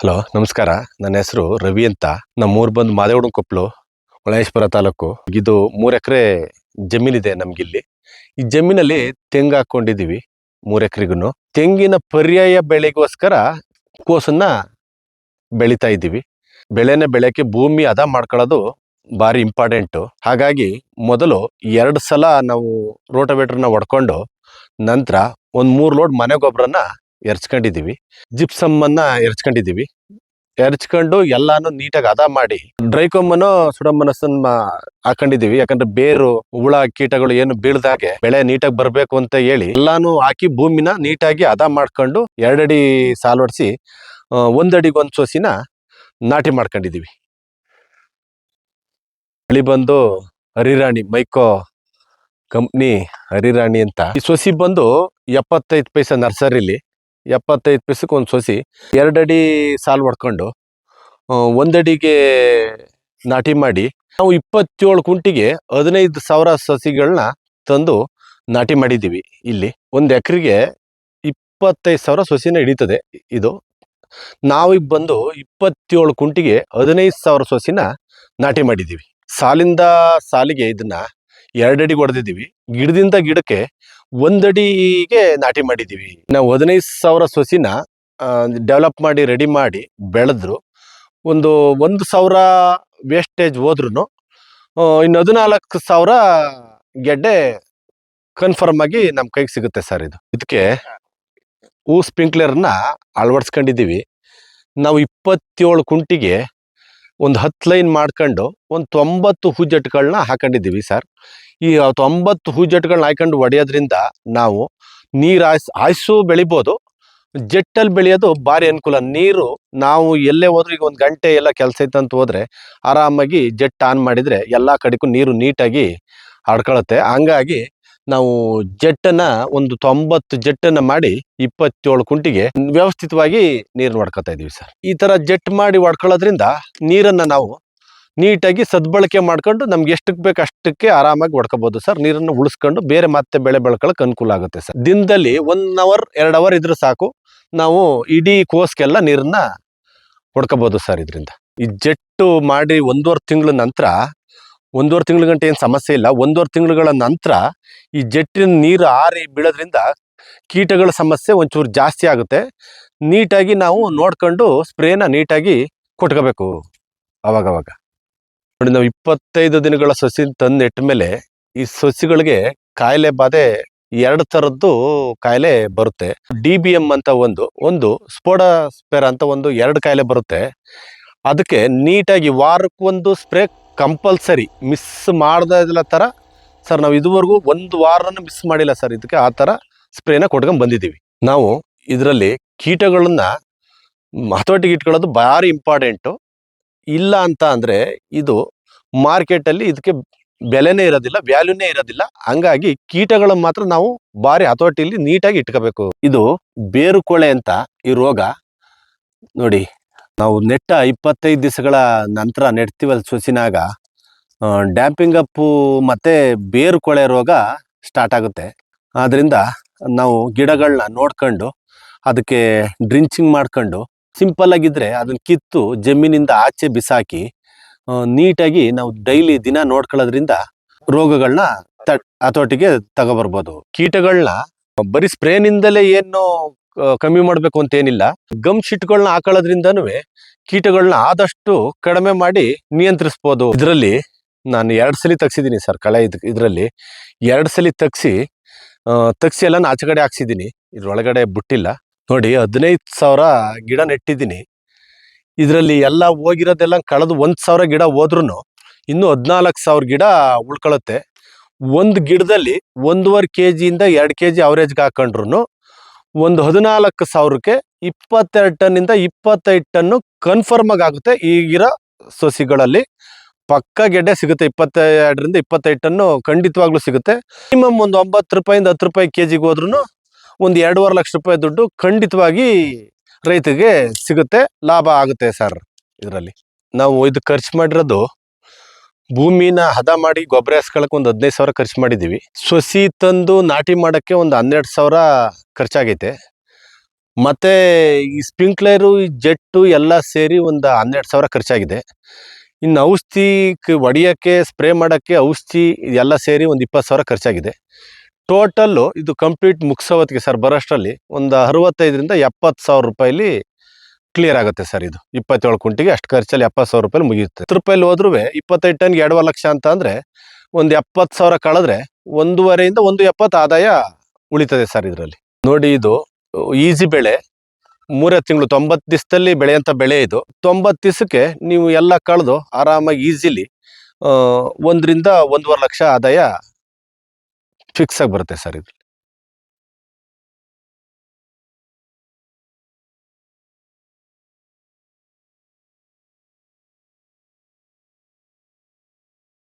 Hello, ನಮಸ್ಕಾರ. ನನ್ನ ಹೆಸರು ರವಿ ಅಂತ. ನಮ್ಮ ಊರು ಬಂದು ಮಾದೇವಡ ಕೊಪ್ಪಲು ಮಳೇಶ್ವರ ತಾಲೂಕು. ಇದು ಮೂರು ಎಕರೆ ಜಮೀನಿದೆ ನಮಗಿಲ್ಲಿ. ಈ ಜಮೀನಲ್ಲಿ ತೆಂಗು ಹಾಕೊಂಡಿದೀವಿ ಮೂರು ಎಕರೆಗೂ ತೆಂಗಿನ ಪರ್ಯಾಯ ಬೆಳೆಗೋಸ್ಕರ ಕೋಸನ್ನ ಬೆಳಿತಾ ಇದ್ದೀವಿ ಬೆಳೆನ ಬೆಳೆಯಕ್ಕೆ ಭೂಮಿ ಅದ ಮಾಡ್ಕೊಳ್ಳೋದು ಭಾರಿ ಇಂಪಾರ್ಟೆಂಟು. ಹಾಗಾಗಿ ಮೊದಲು ಎರಡು ಸಲ ನಾವು ರೋಟೋವೇಟ್ರನ್ನ ಹೊಡ್ಕೊಂಡು ನಂತರ ಒಂದು ಮೂರು ಲೋಡ್ ಮನೆ ಗೊಬ್ಬರನ ಎರ್ಚ್ಕೊಂಡಿದೀವಿ ಜಿಪ್ಸಮ್ ಅನ್ನ ಎರ್ಚ್ಕೊಂಡಿದೀವಿ ಎರ್ಚ್ಕೊಂಡು ಎಲ್ಲಾನು ನೀಟಾಗಿ ಹದ ಮಾಡಿ. ಡ್ರೈಕೊಮ್ಮನೋ ಸುಡಮನಸ್ಸನ್ನ ಹಾಕೊಂಡಿದೀವಿ ಯಾಕಂದ್ರೆ ಬೇರು, ಹುಳ, ಕೀಟಗಳು ಏನು ಬೀಳ್ದಾಗೆ ಬೆಳೆ ನೀಟಾಗಿ ಬರಬೇಕು ಅಂತ ಹೇಳಿ ಎಲ್ಲಾನು ಹಾಕಿ ಭೂಮಿನ ನೀಟಾಗಿ ಹದ ಮಾಡ್ಕೊಂಡು ಎರಡಡಿ ಸಾಲ್ವಡಿಸಿ ಒಂದಡಿಗೊಂದು ಒಂದ್ ಸೊಸಿನ ನಾಟಿ ಮಾಡ್ಕೊಂಡಿದ್ದೀವಿ. ಬೆಳಿ ಬಂದು ಹರಿರಾಣಿ, ಮೈಕೋ ಕಂಪ್ನಿ ಹರಿರಾಣಿ ಅಂತ. ಈ ಸೊಸಿ ಬಂದು ಎಪ್ಪತ್ತೈದು ಪೈಸೆ ನರ್ಸರಿಲಿ ಎಪ್ಪತ್ತೈದು ಪೀಸಕ್ಕೆ ಒಂದು ಸೊಸಿ, ಎರಡಡಿ ಸಾಲು ಹೊಡ್ಕೊಂಡು ಒಂದಡಿಗೆ ನಾಟಿ ಮಾಡಿ, ನಾವು ಇಪ್ಪತ್ತೇಳು ಕುಂಟಿಗೆ ಹದಿನೈದು ಸಾವಿರ ಸಸಿಗಳನ್ನ ತಂದು ನಾಟಿ ಮಾಡಿದ್ದೀವಿ ಇಲ್ಲಿ. ಒಂದು ಎಕರೆಗೆ ಇಪ್ಪತ್ತೈದು ಸಾವಿರ ಸೊಸಿನ ಹಿಡಿತದೆ ಇದು. ನಾವೀಗ ಬಂದು ಇಪ್ಪತ್ತೇಳು ಕುಂಟಿಗೆ ಹದಿನೈದು ಸಾವಿರ ಸೊಸಿನ ನಾಟಿ ಮಾಡಿದ್ದೀವಿ. ಸಾಲಿಂದ ಸಾಲಿಗೆ ಇದನ್ನ ಎರಡಡಿಗೆ ಹೊಡೆದಿದ್ದೀವಿ. ಗಿಡದಿಂದ ಗಿಡಕ್ಕೆ ಒಂದಡಿಗೆ ನಾಟಿ ಮಾಡಿದ್ದೀವಿ ನಾವು ಹದಿನೈದು ಸಾವಿರ ಸೊಸಿನ ಡೆವಲಪ್ ಮಾಡಿ ರೆಡಿ ಮಾಡಿ ಬೆಳೆದ್ರು. ಒಂದು ಒಂದು ಸಾವಿರ ವೇಸ್ಟೇಜ್ ಹೋದ್ರೂ ಇನ್ನು ಹದಿನಾಲ್ಕು ಸಾವಿರ ಗೆಡ್ಡೆ ಕನ್ಫರ್ಮ್ ಆಗಿ ನಮ್ಮ ಕೈಗೆ ಸಿಗುತ್ತೆ ಸರ್ ಇದು. ಇದಕ್ಕೆ ಹೂ ಸ್ಪ್ರಿಂಕ್ಲರ್ನ ಅಳವಡಿಸ್ಕೊಂಡಿದ್ದೀವಿ ನಾವು ಇಪ್ಪತ್ತೇಳು ಕುಂಟಿಗೆ ಒಂದು ಹತ್ತು ಲೈನ್ ಮಾಡ್ಕೊಂಡು ಒಂದು ತೊಂಬತ್ತು ಹೂಜೆಟ್ಗಳನ್ನ ಹಾಕೊಂಡಿದ್ದೀವಿ ಸರ್. ಈ ತೊಂಬತ್ತು ಹೂಜೆಟ್ಗಳನ್ನ ಹಾಕೊಂಡು ಒಡೆಯೋದ್ರಿಂದ ನಾವು ನೀರು ಹಾಯ್ಸ್, ಹಾಯ್ಸು ಬೆಳಿಬೋದು. ಜೆಟ್ಟಲ್ಲಿ ಬೆಳೆಯೋದು ಭಾರಿ ಅನುಕೂಲ. ನೀರು ನಾವು ಎಲ್ಲೇ ಹೋದ್ರೂ ಈಗ ಒಂದು ಗಂಟೆ ಎಲ್ಲ ಕೆಲಸ ಇತ್ತಂತ ಹೋದರೆ ಆರಾಮಾಗಿ ಜೆಟ್ ಆನ್ ಮಾಡಿದರೆ ಎಲ್ಲ ಕಡೆಗೂ ನೀರು ನೀಟಾಗಿ ಹಡ್ಕೊಳತ್ತೆ ಹಂಗಾಗಿ ನಾವು ಜೆಟ್ಟನ್ನ ಒಂದು ತೊಂಬತ್ತು ಜೆಟ್ಟನ್ನ ಮಾಡಿ ಇಪ್ಪತ್ತೇಳು ಕುಂಟಿಗೆ ವ್ಯವಸ್ಥಿತವಾಗಿ ನೀರು ಹೊಡ್ಕೊತಾ ಇದೀವಿ ಸರ್. ಈ ತರ ಜೆಟ್ ಮಾಡಿ ಹೊಡ್ಕೊಳ್ಳೋದ್ರಿಂದ ನೀರನ್ನ ನಾವು ನೀಟಾಗಿ ಸದ್ಬಳಕೆ ಮಾಡ್ಕೊಂಡು ನಮ್ಗೆ ಎಷ್ಟಕ್ಕೆ ಬೇಕು ಅಷ್ಟಕ್ಕೆ ಆರಾಮಾಗಿ ಹೊಡ್ಕೋಬಹುದು ಸರ್. ನೀರನ್ನು ಉಳಿಸ್ಕೊಂಡು ಬೇರೆ ಮತ್ತೆ ಬೆಳೆ ಬೆಳ್ಕೊಳಕ್ ಅನುಕೂಲ ಆಗುತ್ತೆ ಸರ್. ದಿನದಲ್ಲಿ ಒನ್ ಅವರ್ ಎರಡು ಅವರ್ ಇದ್ರೆ ಸಾಕು. ನಾವು ಇಡೀ ಕೋಸ್ಗೆಲ್ಲ ನೀರನ್ನ ಹೊಡ್ಕೋಬಹುದು ಸರ್ ಇದರಿಂದ. ಈ ಜೆಟ್ಟು ಮಾಡಿ ಒಂದೂವರೆ ತಿಂಗಳ ನಂತರ ಒಂದೂವರೆ ತಿಂಗಳ ಗಂಟೆ ಏನು ಸಮಸ್ಯೆ ಇಲ್ಲ. ಒಂದೂವರೆ ತಿಂಗಳುಗಳ ನಂತರ ಈ ಜೆಟ್ಟಿನ ನೀರು ಆರಿ ಬೀಳೋದ್ರಿಂದ ಕೀಟಗಳ ಸಮಸ್ಯೆ ಒಂಚೂರು ಜಾಸ್ತಿ ಆಗುತ್ತೆ. ನೀಟಾಗಿ ನಾವು ನೋಡ್ಕೊಂಡು ಸ್ಪ್ರೇನ ನೀಟಾಗಿ ಕೊಟ್ಕೋಬೇಕು ಅವಾಗವಾಗ. ನೋಡಿ ನಾವು ಇಪ್ಪತ್ತೈದು ದಿನಗಳ ಸಸಿ ತಂದು ನೆಟ್ಟ ಮೇಲೆ ಈ ಸಸಿಗಳಿಗೆ ಕಾಯಿಲೆ ಬಾಧೆ ಎರಡು ಥರದ್ದು ಕಾಯಿಲೆ ಬರುತ್ತೆ. ಡಿ ಬಿ ಎಂ ಅಂತ ಒಂದು ಒಂದು ಸ್ಫೋಟ ಸ್ಪೇರ್ ಅಂತ ಒಂದು ಎರಡು ಕಾಯಿಲೆ ಬರುತ್ತೆ. ಅದಕ್ಕೆ ನೀಟಾಗಿ ವಾರಕ್ಕೊಂದು ಸ್ಪ್ರೇ ಕಂಪಲ್ಸರಿ ಮಿಸ್ ಮಾಡ್ದ ಥರ. ಸರ್, ನಾವು ಇದುವರೆಗೂ ಒಂದು ವಾರನ ಮಿಸ್ ಮಾಡಿಲ್ಲ ಸರ್. ಇದಕ್ಕೆ ಆ ಥರ ಸ್ಪ್ರೇನ ಕೊಟ್ಕೊಂಡು ಬಂದಿದ್ದೀವಿ. ನಾವು ಇದರಲ್ಲಿ ಕೀಟಗಳನ್ನು ಹತೋಟಿಗೆ ಇಟ್ಕೊಳ್ಳೋದು ಭಾರಿ ಇಂಪಾರ್ಟೆಂಟು ಇಲ್ಲ ಅಂತ ಅಂದರೆ ಇದು ಮಾರ್ಕೆಟಲ್ಲಿ ಇದಕ್ಕೆ ಬೆಲೆನೇ ಇರೋದಿಲ್ಲ ವ್ಯಾಲ್ಯೂನೇ ಇರೋದಿಲ್ಲ. ಹಂಗಾಗಿ ಕೀಟಗಳನ್ನು ಮಾತ್ರ ನಾವು ಭಾರಿ ಹತೋಟಿಯಲ್ಲಿ ನೀಟಾಗಿ ಇಟ್ಕೋಬೇಕು. ಇದು ಬೇರುಕೊಳೆ ಅಂತ ಈ ರೋಗ. ನೋಡಿ ನಾವು ನೆಟ್ಟ ಇಪ್ಪತ್ತೈದು ದಿವಸಗಳ ನಂತರ ನೆಡ್ತೀವಲ್ಲ ಸೊಸಿನಾಗ ಡ್ಯಾಂಪಿಂಗ್ ಅಪ್ಪು ಮತ್ತೆ ಬೇರುಕೊಳೆ ರೋಗ ಸ್ಟಾರ್ಟ್ ಆಗುತ್ತೆ. ಆದ್ದರಿಂದ ನಾವು ಗಿಡಗಳನ್ನ ನೋಡ್ಕೊಂಡು ಅದಕ್ಕೆ ಡ್ರಿಂಚಿಂಗ್ ಮಾಡ್ಕೊಂಡು ಸಿಂಪಲ್ ಆಗಿದ್ರೆ ಅದನ್ನ ಕಿತ್ತು ಜಮೀನಿಂದ ಆಚೆ ಬಿಸಾಕಿ ನೀಟಾಗಿ ನಾವು ಡೈಲಿ ದಿನ ನೋಡ್ಕೊಳ್ಳೋದ್ರಿಂದ ರೋಗಗಳನ್ನ ತ- ಹತೋಟಿಗೆ ತಗೊಬರ್ಬೋದು. ಕೀಟಗಳನ್ನ ಬರೀ ಸ್ಪ್ರೇನಿಂದಲೇ ಏನು ಕಮ್ಮಿ ಮಾಡಬೇಕು ಅಂತ ಏನಿಲ್ಲ. ಗಮ್ ಶಿಟ್ಗಳನ್ನ ಹಾಕೊಳ್ಳೋದ್ರಿಂದನೂ ಕೀಟಗಳನ್ನ ಆದಷ್ಟು ಕಡಿಮೆ ಮಾಡಿ ನಿಯಂತ್ರಿಸ್ಬೋದು. ಇದರಲ್ಲಿ ನಾನು ಎರಡು ಸಲ ತಗ್ಸಿದ್ದೀನಿ ಸರ್ ಕಳೆ ಇದು, ಇದರಲ್ಲಿ. ಎರಡು ಸಲ ತಗ್ಸಿ ತಗ್ಸಿ ಎಲ್ಲ ಆಚೆ ಕಡೆ ಹಾಕ್ಸಿದ್ದೀನಿ. ಇದ್ರೊಳಗಡೆ ಬಿಟ್ಟಿಲ್ಲ. ನೋಡಿ ಹದಿನೈದು ಸಾವಿರ ಗಿಡ ನೆಟ್ಟಿದ್ದೀನಿ. ಇದರಲ್ಲಿ ಎಲ್ಲ ಹೋಗಿರೋದೆಲ್ಲ ಕಳೆದು ಒಂದು ಸಾವಿರ ಗಿಡ ಹೋದ್ರೂ ಇನ್ನೂ ಹದಿನಾಲ್ಕು ಸಾವಿರ ಗಿಡ ಉಳ್ಕೊಳ್ಳುತ್ತೆ ಒಂದು ಗಿಡದಲ್ಲಿ ಒಂದೂವರೆ ಕೆ ಜಿಯಿಂದ ಎರಡು ಕೆ ಜಿ ಅವರೇಜ್ಗೆ ಹಾಕೊಂಡ್ರು ಒಂದು ಹದಿನಾಲ್ಕು ಸಾವಿರಕ್ಕೆ ಇಪ್ಪತ್ತೆರಡು ಟನ್ನಿಂದ ಇಪ್ಪತ್ತೈದು ಟನ್ನು ಕನ್ಫರ್ಮ್ ಆಗಿ ಆಗುತ್ತೆ ಈಗಿರೋ ಸಸಿಗಳಲ್ಲಿ. ಪಕ್ಕ ಗೆಡ್ಡೆ ಸಿಗುತ್ತೆ ಇಪ್ಪತ್ತೆರಡರಿಂದ ಇಪ್ಪತ್ತೈದು ಟನ್ನು ಖಂಡಿತವಾಗ್ಲೂ ಸಿಗುತ್ತೆ. ಮಿನಿಮಮ್ ಒಂದು ಒಂಬತ್ತು ರೂಪಾಯಿಂದ ಹತ್ತು ರೂಪಾಯಿ ಕೆ ಜಿಗೆ ಹೋದ್ರೂ ಒಂದು ಎರಡೂವರೆ ಲಕ್ಷ ರೂಪಾಯಿ ದುಡ್ಡು ಖಂಡಿತವಾಗಿ ರೈತರಿಗೆ ಸಿಗುತ್ತೆ, ಲಾಭ ಆಗುತ್ತೆ ಸರ್ ಇದರಲ್ಲಿ. ನಾವು ಇದು ಖರ್ಚು ಮಾಡಿರೋದು ಭೂಮಿನ ಹದ ಮಾಡಿ ಗೊಬ್ಬರ ಹಾಸ್ಕೊಳಕ್ ಒಂದು ಹದಿನೈದು ಸಾವಿರ ಖರ್ಚು ಮಾಡಿದ್ದೀವಿ ಸೊಸಿ ತಂದು ನಾಟಿ ಮಾಡೋಕ್ಕೆ ಒಂದು ಹನ್ನೆರಡು ಸಾವಿರ ಖರ್ಚಾಗೈತೆ. ಮತ್ತೆ ಈ ಸ್ಪ್ರಿಂಕ್ಲರು, ಈ ಜೆಟ್ಟು ಎಲ್ಲ ಸೇರಿ ಒಂದು ಹನ್ನೆರಡು ಸಾವಿರ ಖರ್ಚಾಗಿದೆ. ಇನ್ನು ಔಷಧಿ ಹೊಡಿಯೋಕ್ಕೆ ಸ್ಪ್ರೇ ಮಾಡೋಕ್ಕೆ ಔಷಧಿ ಎಲ್ಲ ಸೇರಿ ಒಂದು ಇಪ್ಪತ್ತು ಸಾವಿರ ಖರ್ಚಾಗಿದೆ. ಟೋಟಲ್ಲು ಇದು ಕಂಪ್ಲೀಟ್ ಮುಗಿಸೋವತ್ತಿಗೆ ಸರ್ ಬರೋಷ್ಟರಲ್ಲಿ ಒಂದು ಅರವತ್ತೈದರಿಂದ ಎಪ್ಪತ್ತು ಸಾವಿರ ರೂಪಾಯಿಲಿ ಕ್ಲಿಯರ್ ಆಗುತ್ತೆ ಸರ್ ಇದು. ಇಪ್ಪತ್ತೇಳು ಕುಂಟಿಗೆ ಅಷ್ಟು ಖರ್ಚಲ್ಲಿ ಎಪ್ಪತ್ತು ಸಾವಿರ ರೂಪಾಯಿ ಮುಗಿಯುತ್ತೆ. ಹತ್ತು ರೂಪಾಯಿಲಿ ಹೋದ್ರೂ ಇಪ್ಪತ್ತೈದು ಟನ್ಗೆ ಎರಡು ಲಕ್ಷ ಅಂತ ಅಂದರೆ ಒಂದು ಎಪ್ಪತ್ತು ಸಾವಿರ ಕಳೆದ್ರೆ ಒಂದೂವರೆಯಿಂದ ಒಂದು ಎಪ್ಪತ್ತು ಆದಾಯ ಉಳಿತದೆ ಸರ್ ಇದರಲ್ಲಿ. ನೋಡಿ ಇದು ಈಸಿ ಬೆಳೆ. ಮೂರೇ ತಿಂಗಳು, ತೊಂಬತ್ತು ದಿವಸದಲ್ಲಿ ಬೆಳೆಯಂಥ ಬೆಳೆ ಇದು. ತೊಂಬತ್ತು ದಿವಸಕ್ಕೆ ನೀವು ಎಲ್ಲ ಕಳೆದು ಆರಾಮಾಗಿ ಈಸಿಲಿ ಒಂದರಿಂದ ಒಂದೂವರೆ ಲಕ್ಷ ಆದಾಯ ಫಿಕ್ಸ್ ಆಗಿ ಬರುತ್ತೆ ಸರ್ ಇದು.